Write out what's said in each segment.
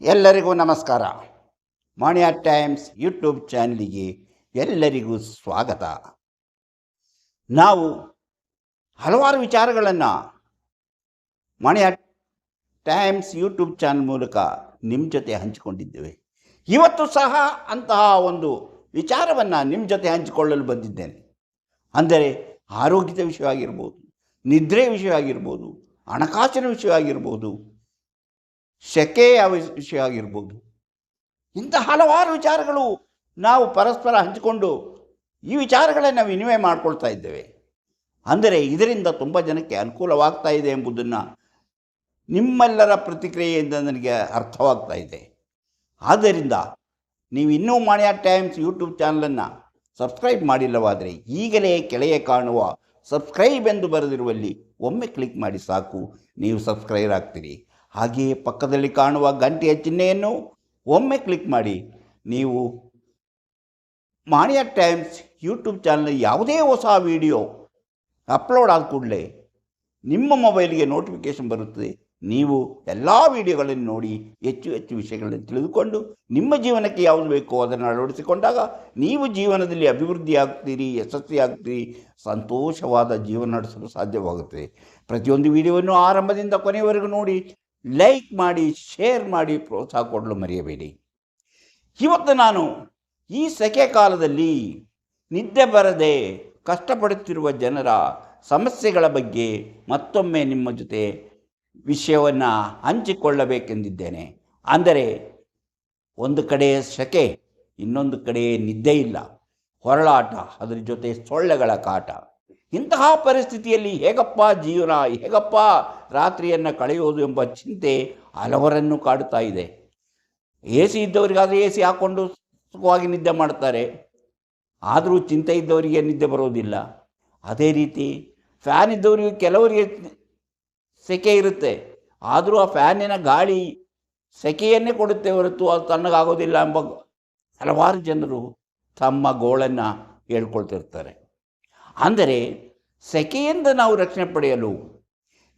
ಎಲ್ಲರಿಗೂ ನಮಸ್ಕಾರ. ಮಾಣಿಯಾ times YouTube ಚಾನಲಿಗೆ ಎಲ್ಲರಿಗೂ ಸ್ವಾಗತ. ನಾವು ಹಲವಾರು ವಿಚಾರಗಳನ್ನು ಮಾಣಿಯಾ ಟೈಮ್ಸ್ ಯೂಟ್ಯೂಬ್ ಚಾನಲ್ ಮೂಲಕ ನಿಮ್ಮ ಜೊತೆ ಹಂಚಿಕೊಂಡಿದ್ದೇವೆ. ಇವತ್ತು ಸಹ ಅಂತಹ ಒಂದು ವಿಚಾರವನ್ನು ನಿಮ್ಮ ಜೊತೆ ಹಂಚಿಕೊಳ್ಳಲು ಬಂದಿದ್ದೇನೆ. ಅಂದರೆ ಆರೋಗ್ಯದ ವಿಷಯವಾಗಿರ್ಬೋದು, ನಿದ್ರೆ ವಿಷಯ ಆಗಿರ್ಬೋದು ಹಣಕಾಸಿನ ವಿಷಯ ಸೆಕೆಯ ವಿಷ- ವಿಷಯ ಆಗಿರ್ಬೋದು ಇಂಥ ಹಲವಾರು ವಿಚಾರಗಳು ನಾವು ಪರಸ್ಪರ ಹಂಚಿಕೊಂಡು ಈ ವಿಚಾರಗಳನ್ನು ವಿನಿಮಯ ಮಾಡಿಕೊಳ್ತಾ ಇದ್ದೇವೆ. ಅಂದರೆ ಇದರಿಂದ ತುಂಬ ಜನಕ್ಕೆ ಅನುಕೂಲವಾಗ್ತಾ ಇದೆ ಎಂಬುದನ್ನು ನಿಮ್ಮೆಲ್ಲರ ಪ್ರತಿಕ್ರಿಯೆಯಿಂದ ನನಗೆ ಅರ್ಥವಾಗ್ತಾ ಇದೆ. ಆದ್ದರಿಂದ ನೀವು ಇನ್ನೂ ಮಾಣಿಯ ಟೈಮ್ಸ್ ಯೂಟ್ಯೂಬ್ ಚಾನಲನ್ನು ಸಬ್ಸ್ಕ್ರೈಬ್ ಮಾಡಿಲ್ಲವಾದರೆ ಈಗಲೇ ಕೆಳಗೆ ಕಾಣುವ ಸಬ್ಸ್ಕ್ರೈಬ್ ಎಂದು ಬರೆದಿರುವಲ್ಲಿ ಒಮ್ಮೆ ಕ್ಲಿಕ್ ಮಾಡಿ ಸಾಕು. ನೀವು ಸಬ್ಸ್ಕ್ರೈಬ್ ಆಗ್ತೀರಿ. ಹಾಗೆಯೇ ಪಕ್ಕದಲ್ಲಿ ಕಾಣುವ ಗಂಟೆಯ ಚಿಹ್ನೆಯನ್ನು ಒಮ್ಮೆ ಕ್ಲಿಕ್ ಮಾಡಿ. ನೀವು ಮಾಣಿಯ ಟೈಮ್ಸ್ ಯೂಟ್ಯೂಬ್ ಚಾನಲ್ ಯಾವುದೇ ಹೊಸ ವಿಡಿಯೋ ಅಪ್ಲೋಡ್ ಆದ ಕೂಡಲೇ ನಿಮ್ಮ ಮೊಬೈಲ್ಗೆ ನೋಟಿಫಿಕೇಷನ್ ಬರುತ್ತದೆ. ನೀವು ಎಲ್ಲ ವಿಡಿಯೋಗಳನ್ನು ನೋಡಿ ಹೆಚ್ಚು ಹೆಚ್ಚು ವಿಷಯಗಳನ್ನು ತಿಳಿದುಕೊಂಡು ನಿಮ್ಮ ಜೀವನಕ್ಕೆ ಯಾವುದು ಬೇಕೋ ಅದನ್ನು ಅಳವಡಿಸಿಕೊಂಡಾಗ ನೀವು ಜೀವನದಲ್ಲಿ ಅಭಿವೃದ್ಧಿ ಆಗ್ತೀರಿ ಯಶಸ್ವಿ ಆಗ್ತೀರಿ ಸಂತೋಷವಾದ ಜೀವನ ನಡೆಸಲು ಸಾಧ್ಯವಾಗುತ್ತದೆ. ಪ್ರತಿಯೊಂದು ವಿಡಿಯೋವನ್ನು ಆರಂಭದಿಂದ ಕೊನೆಯವರೆಗೂ ನೋಡಿ. ಲೈಕ್ ಮಾಡಿ ಶೇರ್ ಮಾಡಿ ಪ್ರೋತ್ಸಾಹ ಕೊಡಲು ಮರೆಯಬೇಡಿ. ಇವತ್ತು ನಾನು ಈ ಸೆಕೆ ಕಾಲದಲ್ಲಿ ನಿದ್ದೆ ಬರದೆ ಕಷ್ಟಪಡುತ್ತಿರುವ ಜನರ ಸಮಸ್ಯೆಗಳ ಬಗ್ಗೆ ಮತ್ತೊಮ್ಮೆ ನಿಮ್ಮ ಜೊತೆ ವಿಷಯವನ್ನು ಹಂಚಿಕೊಳ್ಳಬೇಕೆಂದಿದ್ದೇನೆ. ಅಂದರೆ ಒಂದು ಕಡೆ ಸೆಕೆ, ಇನ್ನೊಂದು ಕಡೆ ನಿದ್ದೆ ಇಲ್ಲ. ಹೊರಳಾಟ, ಅದರ ಜೊತೆ ಸೊಳ್ಳೆಗಳ ಕಾಟ. ಇಂತಹ ಪರಿಸ್ಥಿತಿಯಲ್ಲಿ ಹೇಗಪ್ಪ ಜೀವನ, ಹೇಗಪ್ಪ ರಾತ್ರಿಯನ್ನು ಕಳೆಯೋದು ಎಂಬ ಚಿಂತೆ ಹಲವರನ್ನು ಕಾಡುತ್ತಾ ಇದೆ. ಎ ಸಿ ಇದ್ದವರಿಗಾದರೆ ಎ ಸಿ ಹಾಕ್ಕೊಂಡು ಸುಖವಾಗಿ ನಿದ್ದೆ ಮಾಡ್ತಾರೆ. ಆದರೂ ಚಿಂತೆ ಇದ್ದವರಿಗೆ ನಿದ್ದೆ ಬರೋದಿಲ್ಲ. ಅದೇ ರೀತಿ ಫ್ಯಾನ್ ಇದ್ದವರಿಗೆ ಕೆಲವರಿಗೆ ಸೆಕೆ ಇರುತ್ತೆ. ಆದರೂ ಆ ಫ್ಯಾನಿನ ಗಾಳಿ ಸೆಕೆಯನ್ನೇ ಕೊಡುತ್ತೆ ಹೊರತು ಅದು ತಣ್ಣಗಾಗೋದಿಲ್ಲ ಎಂಬ ಹಲವಾರು ಜನರು ತಮ್ಮ ಗೋಳನ್ನು ಹೇಳ್ಕೊಳ್ತಿರ್ತಾರೆ. ಅಂದರೆ ಸೆಕೆಯಿಂದ ನಾವು ರಕ್ಷಣೆ ಪಡೆಯಲು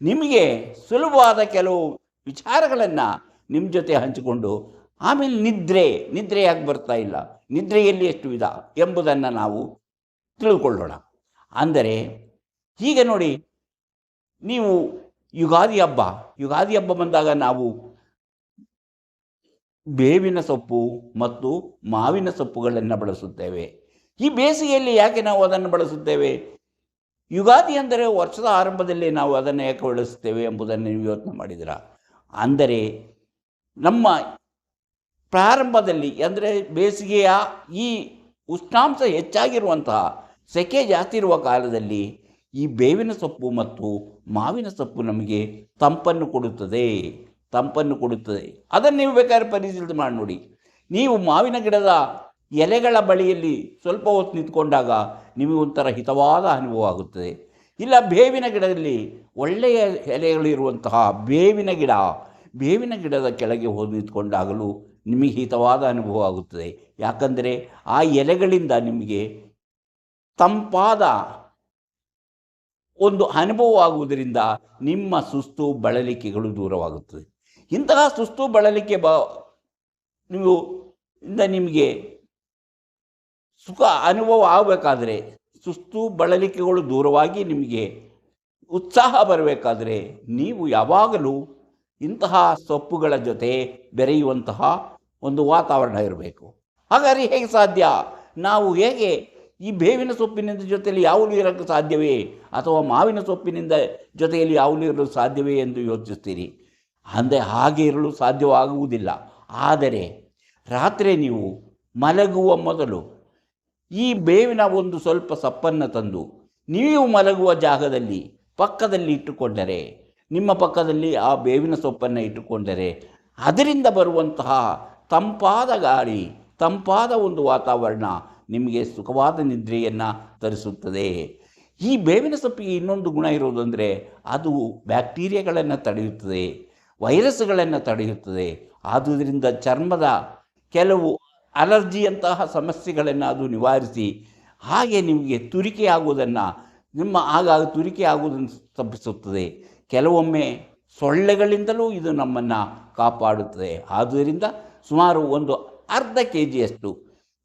ನಿಮಗೆ ಸುಲಭವಾದ ಕೆಲವು ವಿಚಾರಗಳನ್ನು ನಿಮ್ಮ ಜೊತೆ ಹಂಚಿಕೊಂಡು, ಆಮೇಲೆ ನಿದ್ರೆ ನಿದ್ರೆ ಯಾಕೆ ಬರ್ತಾ ಇಲ್ಲ, ನಿದ್ರೆಯಲ್ಲಿ ಎಷ್ಟು ವಿಧ ಎಂಬುದನ್ನು ನಾವು ತಿಳಿದುಕೊಳ್ಳೋಣ ಅಂದರೆ ಈಗ ನೋಡಿ, ನೀವು ಯುಗಾದಿ ಹಬ್ಬ ಯುಗಾದಿ ಹಬ್ಬ ಬಂದಾಗ ನಾವು ಬೇವಿನ ಸೊಪ್ಪು ಮತ್ತು ಮಾವಿನ ಸೊಪ್ಪುಗಳನ್ನು ಬಳಸುತ್ತೇವೆ. ಈ ಬೇಸಿಗೆಯಲ್ಲಿ ಯಾಕೆ ನಾವು ಅದನ್ನು ಬಳಸುತ್ತೇವೆ? ಯುಗಾದಿ ಅಂದರೆ ವರ್ಷದ ಆರಂಭದಲ್ಲಿ ನಾವು ಅದನ್ನು ಯಾಕೆ ಬಳಸುತ್ತೇವೆ ಎಂಬುದನ್ನು ನೀವು ಯೋಚನೆ ಮಾಡಿದಿರ ಅಂದರೆ ನಮ್ಮ ಪ್ರಾರಂಭದಲ್ಲಿ ಅಂದರೆ ಬೇಸಿಗೆಯ ಈ ಉಷ್ಣಾಂಶ ಹೆಚ್ಚಾಗಿರುವಂತಹ ಸೆಕೆ ಜಾಸ್ತಿ ಇರುವ ಕಾಲದಲ್ಲಿ ಈ ಬೇವಿನ ಸೊಪ್ಪು ಮತ್ತು ಮಾವಿನ ಸೊಪ್ಪು ನಮಗೆ ತಂಪನ್ನು ಕೊಡುತ್ತದೆ ತಂಪನ್ನು ಕೊಡುತ್ತದೆ. ಅದನ್ನು ನೀವು ಬೇಕಾದ್ರೆ ಪರಿಶೀಲನೆ ಮಾಡಿ ನೋಡಿ. ನೀವು ಮಾವಿನ ಗಿಡದ ಎಲೆಗಳ ಬಳಿಯಲ್ಲಿ ಸ್ವಲ್ಪ ಹೊತ್ತು ನಿಂತ್ಕೊಂಡಾಗ ನಿಮಗೆ ಒಂಥರ ಹಿತವಾದ ಅನುಭವ ಆಗುತ್ತದೆ. ಇಲ್ಲ, ಬೇವಿನ ಗಿಡದಲ್ಲಿ ಒಳ್ಳೆಯ ಎಲೆಗಳಿರುವಂತಹ ಬೇವಿನ ಗಿಡ, ಬೇವಿನ ಗಿಡದ ಕೆಳಗೆ ಹೋಗಿ ನಿಂತ್ಕೊಂಡಾಗಲೂ ನಿಮಗೆ ಹಿತವಾದ ಅನುಭವ ಆಗುತ್ತದೆ. ಯಾಕಂದರೆ ಆ ಎಲೆಗಳಿಂದ ನಿಮಗೆ ತಂಪಾದ ಒಂದು ಅನುಭವ ಆಗುವುದರಿಂದ ನಿಮ್ಮ ಸುಸ್ತು ಬಳಲಿಕೆಗಳು ದೂರವಾಗುತ್ತದೆ. ಇಂತಹ ಸುಸ್ತು ಬಳಲಿಕೆ ಬ, ನೀವು, ಇಂದ ನಿಮಗೆ ಸುಖ ಅನುಭವ ಆಗಬೇಕಾದ್ರೆ ಸುಸ್ತು ಬಳಲಿಕೆಗಳು ದೂರವಾಗಿ ನಿಮಗೆ ಉತ್ಸಾಹ ಬರಬೇಕಾದ್ರೆ ನೀವು ಯಾವಾಗಲೂ ಇಂತಹ ಸೊಪ್ಪುಗಳ ಜೊತೆ ಬೆರೆಯುವಂತಹ ಒಂದು ವಾತಾವರಣ ಇರಬೇಕು. ಹಾಗಾದರೆ ಹೇಗೆ ಸಾಧ್ಯ? ನಾವು ಹೇಗೆ ಈ ಬೇವಿನ ಸೊಪ್ಪಿನಿಂದ ಜೊತೆಯಲ್ಲಿ ಯಾವಲು ಇರೋಕ್ಕೆ ಸಾಧ್ಯವೇ? ಅಥವಾ ಮಾವಿನ ಸೊಪ್ಪಿನಿಂದ ಜೊತೆಯಲ್ಲಿ ಯಾವಲು ಇರಲು ಸಾಧ್ಯವೇ ಎಂದು ಯೋಚಿಸ್ತೀರಿ? ಅಂದರೆ ಹಾಗೆ ಇರಲು ಸಾಧ್ಯವಾಗುವುದಿಲ್ಲ. ಆದರೆ ರಾತ್ರಿ ನೀವು ಮಲಗುವ ಮೊದಲು ಈ ಬೇವಿನ ಒಂದು ಸ್ವಲ್ಪ ಸಪ್ಪನ್ನು ತಂದು ನೀವು ಮಲಗುವ ಜಾಗದಲ್ಲಿ ಪಕ್ಕದಲ್ಲಿ ಇಟ್ಟುಕೊಂಡರೆ, ನಿಮ್ಮ ಪಕ್ಕದಲ್ಲಿ ಆ ಬೇವಿನ ಸೊಪ್ಪನ್ನು ಇಟ್ಟುಕೊಂಡರೆ, ಅದರಿಂದ ಬರುವಂತಹ ತಂಪಾದ ಗಾಳಿ, ತಂಪಾದ ಒಂದು ವಾತಾವರಣ ನಿಮಗೆ ಸುಖವಾದ ನಿದ್ರೆಯನ್ನು ತರಿಸುತ್ತದೆ. ಈ ಬೇವಿನ ಸೊಪ್ಪಿಗೆ ಇನ್ನೊಂದು ಗುಣ ಇರೋದು ಅಂದರೆ ಅದು ಬ್ಯಾಕ್ಟೀರಿಯಾಗಳನ್ನು ತಡೆಯುತ್ತದೆ ವೈರಸ್ಗಳನ್ನು ತಡೆಯುತ್ತದೆ. ಆದುದರಿಂದ ಚರ್ಮದ ಕೆಲವು ಅಲರ್ಜಿಯಂತಹ ಸಮಸ್ಯೆಗಳನ್ನು ಅದು ನಿವಾರಿಸಿ ಹಾಗೆ ನಿಮಗೆ ತುರಿಕೆ ಆಗುವುದನ್ನು ನಿಮ್ಮ ಆಗಾಗ ತುರಿಕೆ ಆಗುವುದನ್ನು ತಪ್ಪಿಸುತ್ತದೆ. ಕೆಲವೊಮ್ಮೆ ಸೊಳ್ಳೆಗಳಿಂದಲೂ ಇದು ನಮ್ಮನ್ನು ಕಾಪಾಡುತ್ತದೆ. ಆದ್ದರಿಂದ ಸುಮಾರು ಒಂದು ಅರ್ಧ ಕೆ ಜಿಯಷ್ಟು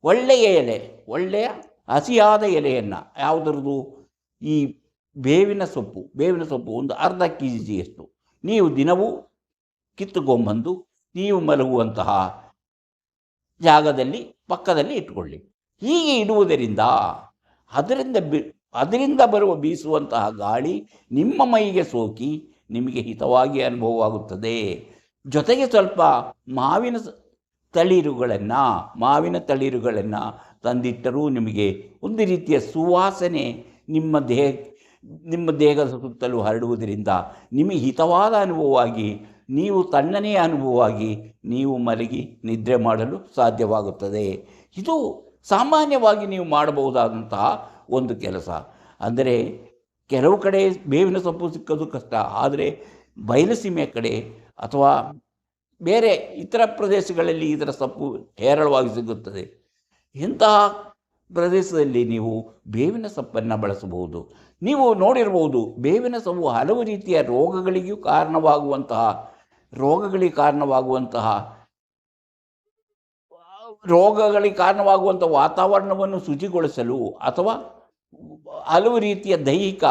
ಒಳ್ಳೆಯ ಎಲೆ, ಒಳ್ಳೆಯ ಹಸಿಯಾದ ಎಲೆಯನ್ನು ಯಾವುದರದು ಈ ಬೇವಿನ ಸೊಪ್ಪು ಬೇವಿನ ಸೊಪ್ಪು ಒಂದು ಅರ್ಧ ಕೆ ಜಿಯಷ್ಟು ನೀವು ದಿನವೂ ಕಿತ್ತುಕೊಂಬಂದು, ನೀವು ಮಲಗುವಂತಹ ಜಾಗದಲ್ಲಿ ಪಕ್ಕದಲ್ಲಿ ಇಟ್ಕೊಳ್ಳಿ ಹೀಗೆ ಇಡುವುದರಿಂದ ಅದರಿಂದ ಬಿ, ಅದರಿಂದ ಬರುವ ಬೀಸುವಂತಹ ಗಾಳಿ ನಿಮ್ಮ ಮೈಗೆ ಸೋಕಿ ನಿಮಗೆ ಹಿತವಾಗಿ ಅನುಭವವಾಗುತ್ತದೆ. ಜೊತೆಗೆ ಸ್ವಲ್ಪ ಮಾವಿನ ತಳಿರುಗಳನ್ನು ಮಾವಿನ ತಳಿರುಗಳನ್ನು ತಂದಿಟ್ಟರೂ ನಿಮಗೆ ಒಂದು ರೀತಿಯ ಸುವಾಸನೆ ನಿಮ್ಮ ದೇಹ, ನಿಮ್ಮ ದೇಹದ ಸುತ್ತಲೂ ಹರಡುವುದರಿಂದ ನಿಮಗೆ ಹಿತವಾದ ಅನುಭವವಾಗಿ ನೀವು ತಣ್ಣನೆಯ ಅನುಭವವಾಗಿ ನೀವು ಮಲಗಿ ನಿದ್ರೆ ಮಾಡಲು ಸಾಧ್ಯವಾಗುತ್ತದೆ. ಇದು ಸಾಮಾನ್ಯವಾಗಿ ನೀವು ಮಾಡಬಹುದಾದಂತಹ ಒಂದು ಕೆಲಸ. ಅಂದರೆ ಕೆಲವು ಕಡೆ ಬೇವಿನ ಸೊಪ್ಪು ಸಿಕ್ಕೋದು ಕಷ್ಟ. ಆದರೆ ಬಯಲುಸೀಮೆಯ ಕಡೆ ಅಥವಾ ಬೇರೆ ಇತರ ಪ್ರದೇಶಗಳಲ್ಲಿ ಇದರ ಸೊಪ್ಪು ಹೇರಳವಾಗಿ ಸಿಗುತ್ತದೆ. ಇಂತಹ ಪ್ರದೇಶದಲ್ಲಿ ನೀವು ಬೇವಿನ ಸೊಪ್ಪನ್ನು ಬಳಸಬಹುದು. ನೀವು ನೋಡಿರಬಹುದು ಬೇವಿನ ಸೊಪ್ಪು ಹಲವು ರೀತಿಯ ರೋಗಗಳಿಗೂ ಕಾರಣವಾಗುವಂತಹ ರೋಗಗಳಿಗೆ ಕಾರಣವಾಗುವಂತಹ ರೋಗಗಳಿಗೆ ಕಾರಣವಾಗುವಂಥ ವಾತಾವರಣವನ್ನು ಶುಚಿಗೊಳಿಸಲು ಅಥವಾ ಹಲವು ರೀತಿಯ ದೈಹಿಕ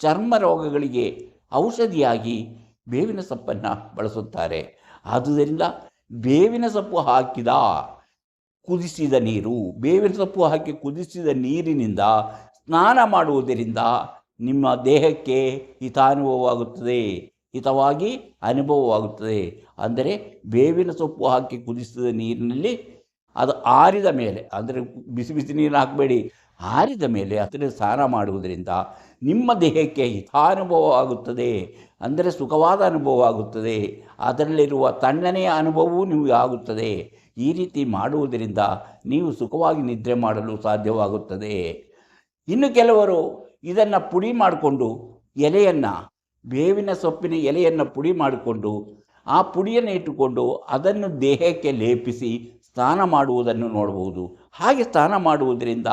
ಚರ್ಮ ರೋಗಗಳಿಗೆ ಔಷಧಿಯಾಗಿ ಬೇವಿನ ಸೊಪ್ಪನ್ನು ಬಳಸುತ್ತಾರೆ. ಆದುದರಿಂದ ಬೇವಿನ ಸೊಪ್ಪು ಹಾಕಿದ ಕುದಿಸಿದ ನೀರು, ಬೇವಿನ ಸೊಪ್ಪು ಹಾಕಿ ಕುದಿಸಿದ ನೀರಿನಿಂದ ಸ್ನಾನ ಮಾಡುವುದರಿಂದ ನಿಮ್ಮ ದೇಹಕ್ಕೆ ಹಿತಾನುಭವವಾಗುತ್ತದೆ. ಹಿತವಾಗಿ ಅನುಭವವಾಗುತ್ತದೆ. ಅಂದರೆ ಬೇವಿನ ಸೊಪ್ಪು ಹಾಕಿ ಕುದಿಸಿದ ನೀರಿನಲ್ಲಿ ಅದು ಆರಿದ ಮೇಲೆ, ಅಂದರೆ ಬಿಸಿ ಬಿಸಿ ನೀರು ಹಾಕಬೇಡಿ, ಆರಿದ ಮೇಲೆ ಅದನ್ನು ಸ್ನಾನ ಮಾಡುವುದರಿಂದ ನಿಮ್ಮ ದೇಹಕ್ಕೆ ಹಿತಾನುಭವ ಆಗುತ್ತದೆ ಅಂದರೆ ಸುಖವಾದ ಅನುಭವ ಆಗುತ್ತದೆ ಅದರಲ್ಲಿರುವ ತಣ್ಣನೆಯ ಅನುಭವವೂ ನಿಮಗೆ ಆಗುತ್ತದೆ. ಈ ರೀತಿ ಮಾಡುವುದರಿಂದ ನೀವು ಸುಖವಾಗಿ ನಿದ್ರೆ ಮಾಡಲು ಸಾಧ್ಯವಾಗುತ್ತದೆ. ಇನ್ನು ಕೆಲವರು ಇದನ್ನು ಪುಡಿ ಮಾಡಿಕೊಂಡು ಎಲೆಯನ್ನು ಬೇವಿನ ಸೊಪ್ಪಿನ ಎಲೆಯನ್ನು ಪುಡಿ ಮಾಡಿಕೊಂಡು ಆ ಪುಡಿಯನ್ನು ಇಟ್ಟುಕೊಂಡು ಅದನ್ನು ದೇಹಕ್ಕೆ ಲೇಪಿಸಿ ಸ್ನಾನ ಮಾಡುವುದನ್ನು ನೋಡಬಹುದು. ಹಾಗೆ ಸ್ನಾನ ಮಾಡುವುದರಿಂದ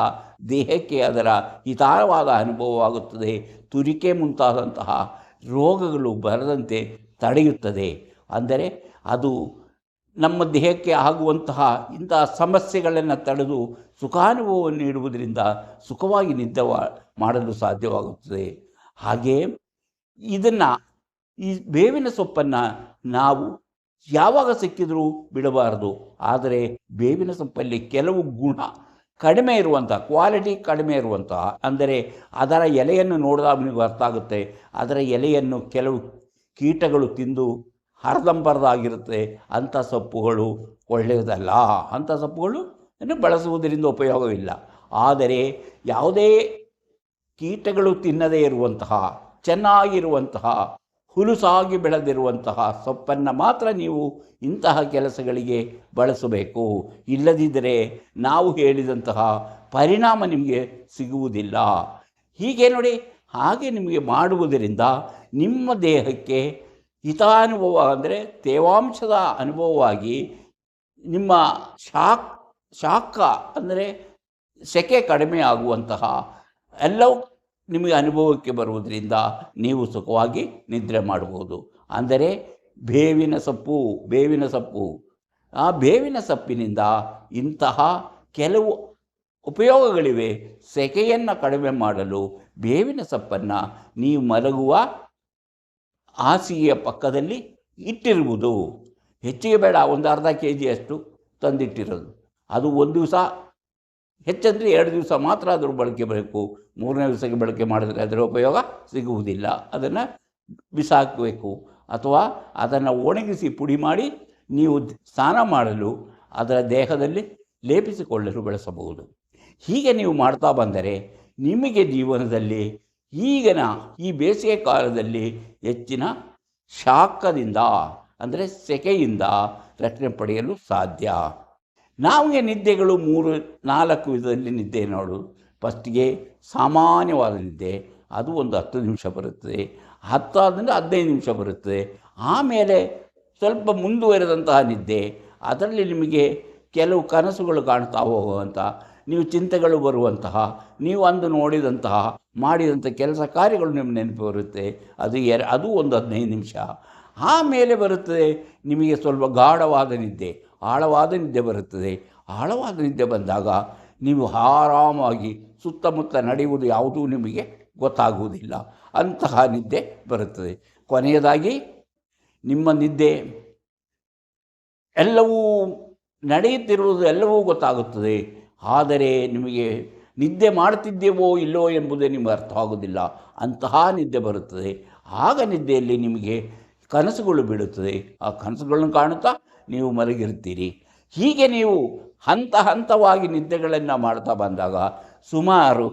ದೇಹಕ್ಕೆ ಅದರ ಹಿತಾರವಾದ ಅನುಭವವಾಗುತ್ತದೆ. ತುರಿಕೆ ಮುಂತಾದಂತಹ ರೋಗಗಳು ಬರದಂತೆ ತಡೆಯುತ್ತದೆ. ಅಂದರೆ ಅದು ನಮ್ಮ ದೇಹಕ್ಕೆ ಆಗುವಂತಹ ಇಂತಹ ಸಮಸ್ಯೆಗಳನ್ನು ತಡೆದು ಸುಖಾನುಭವವನ್ನು ನೀಡುವುದರಿಂದ ಸುಖವಾಗಿ ನಿದ್ದೆ ಮಾಡಲು ಸಾಧ್ಯವಾಗುತ್ತದೆ. ಹಾಗೆಯೇ ಇದನ್ನು ಈ ಬೇವಿನ ಸೊಪ್ಪನ್ನು ನಾವು ಯಾವಾಗ ಸಿಕ್ಕಿದರೂ ಬಿಡಬಾರದು. ಆದರೆ ಬೇವಿನ ಸೊಪ್ಪಲ್ಲಿ ಕೆಲವು ಗುಣ. ಕಡಿಮೆ ಇರುವಂಥ ಕ್ವಾಲಿಟಿ ಕಡಿಮೆ ಇರುವಂತಹ ಅಂದರೆ ಅದರ ಎಲೆಯನ್ನು ನೋಡಿದಾಗ ನಿಮಗೆ ಅರ್ಥ ಆಗುತ್ತೆ. ಅದರ ಎಲೆಯನ್ನು ಕೆಲವು ಕೀಟಗಳು ತಿಂದು ಹರದಂಬರದಾಗಿರುತ್ತೆ. ಅಂಥ ಸೊಪ್ಪುಗಳು ಒಳ್ಳೆಯದಲ್ಲ. ಅಂಥ ಸೊಪ್ಪುಗಳು ಅನ್ನು ಬಳಸುವುದರಿಂದ ಉಪಯೋಗವಿಲ್ಲ. ಆದರೆ ಯಾವುದೇ ಕೀಟಗಳು ತಿನ್ನದೇ ಇರುವಂತಹ ಚೆನ್ನಾಗಿರುವಂತಹ, ಹುಲುಸಾಗಿ ಬೆಳೆದಿರುವಂತಹ ಸೊಪ್ಪನ್ನು ಮಾತ್ರ ನೀವು ಇಂತಹ ಕೆಲಸಗಳಿಗೆ ಬಳಸಬೇಕು. ಇಲ್ಲದಿದ್ದರೆ ನಾವು ಹೇಳಿದಂತಹ ಪರಿಣಾಮ ನಿಮಗೆ ಸಿಗುವುದಿಲ್ಲ. ಹೀಗೆ ನೋಡಿ, ಹಾಗೆ ನಿಮಗೆ ಮಾಡುವುದರಿಂದ ನಿಮ್ಮ ದೇಹಕ್ಕೆ ಹಿತಾನುಭವ ಅಂದರೆ ತೇವಾಂಶದ ಅನುಭವವಾಗಿ ನಿಮ್ಮ ಶಾಕ್, ಶಾಖ ಅಂದರೆ ಸೆಕೆ ಕಡಿಮೆ ಆಗುವಂತಹ ಎಲ್ಲವೂ ನಿಮಗೆ ಅನುಭವಕ್ಕೆ ಬರುವುದರಿಂದ ನೀವು ಸುಖವಾಗಿ ನಿದ್ರೆ ಮಾಡಬಹುದು. ಅಂದರೆ ಬೇವಿನ ಸೊಪ್ಪು ಬೇವಿನ ಸೊಪ್ಪು. ಆ ಬೇವಿನ ಸೊಪ್ಪಿನಿಂದ ಇಂತಹ ಕೆಲವು ಉಪಯೋಗಗಳಿವೆ. ಸೆಕೆಯನ್ನು ಕಡಿಮೆ ಮಾಡಲು ಬೇವಿನ ಸೊಪ್ಪನ್ನು ನೀವು ಮಲಗುವ ಹಾಸಿಗೆಯ ಪಕ್ಕದಲ್ಲಿ ಇಟ್ಟಿರುವುದು. ಹೆಚ್ಚಿಗೆ ಬೇಡ, ಒಂದು ಅರ್ಧ ಕೆ ಜಿಯಷ್ಟು ತಂದಿಟ್ಟಿರೋದು. ಅದು ಒಂದು ದಿವಸ ಹೆಚ್ಚಂದರೆ ಎರಡು ದಿವಸ ಮಾತ್ರ ಅದರ ಬಳಕೆ ಬೇಕು. ಮೂರನೇ ದಿವಸಕ್ಕೆ ಬಳಕೆ ಮಾಡಿದರೆ ಅದರ ಉಪಯೋಗ ಸಿಗುವುದಿಲ್ಲ. ಅದನ್ನು ಬಿಸಾಕಬೇಕು. ಅಥವಾ ಅದನ್ನು ಒಣಗಿಸಿ ಪುಡಿ ಮಾಡಿ ನೀವು ಸ್ನಾನ ಮಾಡಲು ಅದರ ದೇಹದಲ್ಲಿ ಲೇಪಿಸಿಕೊಳ್ಳಲು ಬಳಸಬಹುದು. ಹೀಗೆ ನೀವು ಮಾಡ್ತಾ ಬಂದರೆ ನಿಮಗೆ ಜೀವನದಲ್ಲಿ ಈಗಿನ ಈ ಬೇಸಿಗೆ ಕಾಲದಲ್ಲಿ ಹೆಚ್ಚಿನ ಶಾಖದಿಂದ, ಅಂದರೆ ಸೆಕೆಯಿಂದ ರಕ್ಷಣೆ ಪಡೆಯಲು ಸಾಧ್ಯ. ನಮಗೆ ನಿದ್ದೆಗಳು ಮೂರು, ನಾಲ್ಕು ವಿಧದಲ್ಲಿ ನಿದ್ದೆ ನೋಡು. ಫಸ್ಟಿಗೆ ಸಾಮಾನ್ಯವಾದ ನಿದ್ದೆ, ಅದು ಒಂದು ಹತ್ತು ನಿಮಿಷ ಬರುತ್ತದೆ ಹತ್ತಾದ್ರಿಂದ ಹದಿನೈದು ನಿಮಿಷ ಬರುತ್ತದೆ ಆಮೇಲೆ ಸ್ವಲ್ಪ ಮುಂದುವರೆದಂತಹ ನಿದ್ದೆ, ಅದರಲ್ಲಿ ನಿಮಗೆ ಕೆಲವು ಕನಸುಗಳು ಕಾಣ್ತಾ ಹೋಗುವಂಥ ನೀವು ಚಿಂತೆಗಳು ಬರುವಂತಹ, ನೀವು ಅಂದು ನೋಡಿದಂತಹ ಮಾಡಿದಂಥ ಕೆಲಸ ಕಾರ್ಯಗಳು ನಿಮ್ಮ ನೆನಪು ಬರುತ್ತೆ. ಅದು ಎರ, ಅದು ಒಂದು ಹದಿನೈದು ನಿಮಿಷ. ಆಮೇಲೆ ಬರುತ್ತದೆ ನಿಮಗೆ ಸ್ವಲ್ಪ ಗಾಢವಾದ ನಿದ್ದೆ. ಆಳವಾದ ನಿದ್ದೆ ಬರುತ್ತದೆ. ಆಳವಾದ ನಿದ್ದೆ ಬಂದಾಗ ನೀವು ಆರಾಮಾಗಿ ಸುತ್ತಮುತ್ತ ನಡೆಯುವುದು ಯಾವುದೂ ನಿಮಗೆ ಗೊತ್ತಾಗುವುದಿಲ್ಲ. ಅಂತಹ ನಿದ್ದೆ ಬರುತ್ತದೆ. ಕೊನೆಯದಾಗಿ ನಿಮ್ಮ ನಿದ್ದೆ ಎಲ್ಲವೂ ನಡೆಯುತ್ತಿರುವುದು ಎಲ್ಲವೂ ಗೊತ್ತಾಗುತ್ತದೆ. ಆದರೆ ನಿಮಗೆ ನಿದ್ದೆ ಮಾಡ್ತಿದ್ದೇವೋ ಇಲ್ಲವೋ ಎಂಬುದೇ ನಿಮಗೆ ಅರ್ಥವಾಗುವುದಿಲ್ಲ. ಅಂತಹ ನಿದ್ದೆ ಬರುತ್ತದೆ. ಆಗ ನಿದ್ದೆಯಲ್ಲಿ ನಿಮಗೆ ಕನಸುಗಳು ಬೀಳುತ್ತದೆ. ಆ ಕನಸುಗಳನ್ನು ಕಾಣುತ್ತಾ ನೀವು ಮಲಗಿರ್ತೀರಿ. ಹೀಗೆ ನೀವು ಹಂತ ಹಂತವಾಗಿ ನಿದ್ದೆಗಳನ್ನು ಮಾಡ್ತಾ ಬಂದಾಗ ಸುಮಾರು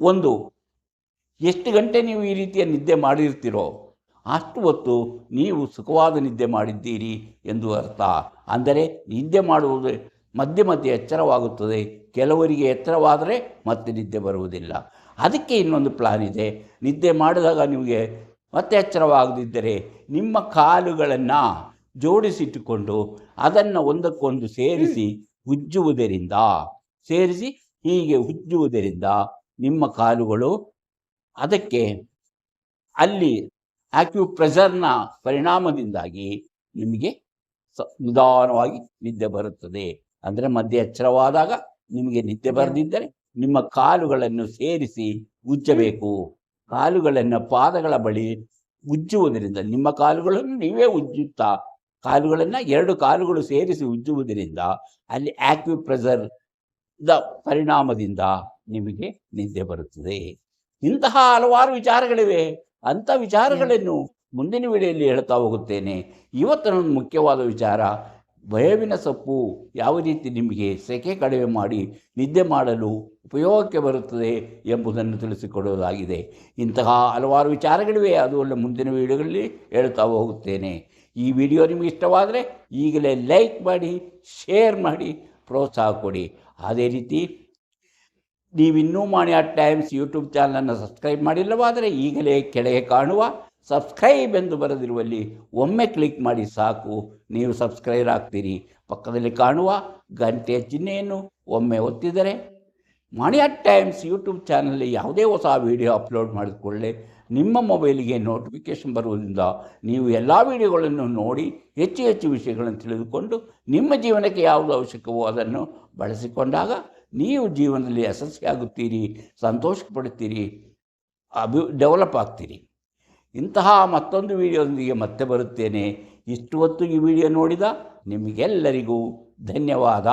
ಒಂದು ಎಷ್ಟು ಗಂಟೆ ನೀವು ಈ ರೀತಿಯ ನಿದ್ದೆ ಮಾಡಿರ್ತೀರೋ ಅಷ್ಟು ಹೊತ್ತು ನೀವು ಸುಖವಾದ ನಿದ್ದೆ ಮಾಡಿದ್ದೀರಿ ಎಂದು ಅರ್ಥ. ಅಂದರೆ ನಿದ್ದೆ ಮಾಡುವುದು ಮಧ್ಯೆ ಮಧ್ಯೆ ಎಚ್ಚರವಾಗುತ್ತದೆ. ಕೆಲವರಿಗೆ ಎಚ್ಚರವಾದರೆ ಮತ್ತೆ ನಿದ್ದೆ ಬರುವುದಿಲ್ಲ. ಅದಕ್ಕೆ ಇನ್ನೊಂದು ಪ್ಲಾನ್ ಇದೆ. ನಿದ್ದೆ ಮಾಡಿದಾಗ ನಿಮಗೆ ಮತ್ತೆ ಎಚ್ಚರವಾಗದಿದ್ದರೆ ನಿಮ್ಮ ಕಾಲುಗಳನ್ನು ಜೋಡಿಸಿಟ್ಟುಕೊಂಡು ಅದನ್ನು ಒಂದಕ್ಕೊಂದು ಸೇರಿಸಿ ಉಜ್ಜುವುದರಿಂದ ಸೇರಿಸಿ ಹೀಗೆ ಉಜ್ಜುವುದರಿಂದ ನಿಮ್ಮ ಕಾಲುಗಳು ಅದಕ್ಕೆ ಅಲ್ಲಿ ಆಕ್ಯುಪ್ರೆಷರ್ನ ಪರಿಣಾಮದಿಂದಾಗಿ ನಿಮಗೆ ಸ ನಿಧಾನವಾಗಿ ನಿದ್ದೆ ಬರುತ್ತದೆ. ಅಂದರೆ ಮಧ್ಯೆ ಎಚ್ಚರವಾದಾಗ ನಿಮಗೆ ನಿದ್ದೆ ಬರದಿದ್ದರೆ ನಿಮ್ಮ ಕಾಲುಗಳನ್ನು ಸೇರಿಸಿ ಉಜ್ಜಬೇಕು. ಕಾಲುಗಳನ್ನು ಪಾದಗಳ ಬಳಿ ಉಜ್ಜುವುದರಿಂದ ನಿಮ್ಮ ಕಾಲುಗಳನ್ನು ನೀವೇ ಉಜ್ಜುತ್ತಾ ಕಾಲುಗಳನ್ನು ಎರಡು ಕಾಲುಗಳು ಸೇರಿಸಿ ಉಜ್ಜುವುದರಿಂದ ಅಲ್ಲಿ ಆಕ್ಯುಪ್ರೆಷರ್ ದ ಪರಿಣಾಮದಿಂದ ನಿಮಗೆ ನಿದ್ದೆ ಬರುತ್ತದೆ. ಇಂತಹ ಹಲವಾರು ವಿಚಾರಗಳಿವೆ. ಅಂಥ ವಿಚಾರಗಳನ್ನು ಮುಂದಿನ ವೇಳೆಯಲ್ಲಿ ಹೇಳ್ತಾ ಹೋಗುತ್ತೇನೆ. ಇವತ್ತು ನನ್ನ ಮುಖ್ಯವಾದ ವಿಚಾರ ಬೇವಿನ ಸೊಪ್ಪು ಯಾವ ರೀತಿ ನಿಮಗೆ ಸೆಕೆ ಕಡಿಮೆ ಮಾಡಿ ನಿದ್ದೆ ಮಾಡಲು ಉಪಯೋಗಕ್ಕೆ ಬರುತ್ತದೆ ಎಂಬುದನ್ನು ತಿಳಿಸಿಕೊಡುವುದಾಗಿದೆ. ಇಂತಹ ಹಲವಾರು ವಿಚಾರಗಳಿವೆ. ಅದು ಅಲ್ಲ ಮುಂದಿನ ವಿಡಿಯೋಗಳಲ್ಲಿ ಹೇಳ್ತಾ ಹೋಗುತ್ತೇನೆ. ಈ ವಿಡಿಯೋ ನಿಮಗೆ ಇಷ್ಟವಾದರೆ ಈಗಲೇ ಲೈಕ್ ಮಾಡಿ, ಶೇರ್ ಮಾಡಿ, ಪ್ರೋತ್ಸಾಹ ಕೊಡಿ. ಅದೇ ರೀತಿ ನೀವಿನ್ನೂ ಮಾಡಿ ಅಟ್ ಟೈಮ್ಸ್ ಯೂಟ್ಯೂಬ್ ಚಾನಲನ್ನು ಸಬ್ಸ್ಕ್ರೈಬ್ ಮಾಡಿಲ್ಲವಾದರೆ ಈಗಲೇ ಕೆಳಗೆ ಕಾಣುವ ಸಬ್ಸ್ಕ್ರೈಬ್ ಎಂದು ಬರೆದಿರುವಲ್ಲಿ ಒಮ್ಮೆ ಕ್ಲಿಕ್ ಮಾಡಿ ಸಾಕು. ನೀವು ಸಬ್ಸ್ಕ್ರೈಬ್ ಆಗ್ತೀರಿ. ಪಕ್ಕದಲ್ಲಿ ಕಾಣುವ ಗಂಟೆಯ ಚಿಹ್ನೆಯನ್ನು ಒಮ್ಮೆ ಒತ್ತಿದರೆ ಮಣಿ ಅಟ್ ಟೈಮ್ಸ್ ಯೂಟ್ಯೂಬ್ ಚಾನಲಲ್ಲಿ ಯಾವುದೇ ಹೊಸ ವಿಡಿಯೋ ಅಪ್ಲೋಡ್ ಮಾಡಿಕೊಳ್ಳೆ ನಿಮ್ಮ ಮೊಬೈಲಿಗೆ ನೋಟಿಫಿಕೇಶನ್ ಬರುವುದರಿಂದ ನೀವು ಎಲ್ಲ ವಿಡಿಯೋಗಳನ್ನು ನೋಡಿ ಹೆಚ್ಚು ಹೆಚ್ಚು ವಿಷಯಗಳನ್ನು ತಿಳಿದುಕೊಂಡು ನಿಮ್ಮ ಜೀವನಕ್ಕೆ ಯಾವುದು ಅವಶ್ಯಕವೋ ಅದನ್ನು ಬಳಸಿಕೊಂಡಾಗ ನೀವು ಜೀವನದಲ್ಲಿ ಯಶಸ್ವಿಯಾಗುತ್ತೀರಿ ಸಂತೋಷ ಪಡುತ್ತೀರಿ ಅಭಿ ಡೆವಲಪ್ ಆಗ್ತೀರಿ. ಇಂತಹ ಮತ್ತೊಂದು ವಿಡಿಯೋದೊಂದಿಗೆ ಮತ್ತೆ ಬರುತ್ತೇನೆ. ಇಷ್ಟು ಹೊತ್ತು ಈ ವಿಡಿಯೋ ನೋಡಿದ ನಿಮಗೆಲ್ಲರಿಗೂ ಧನ್ಯವಾದ.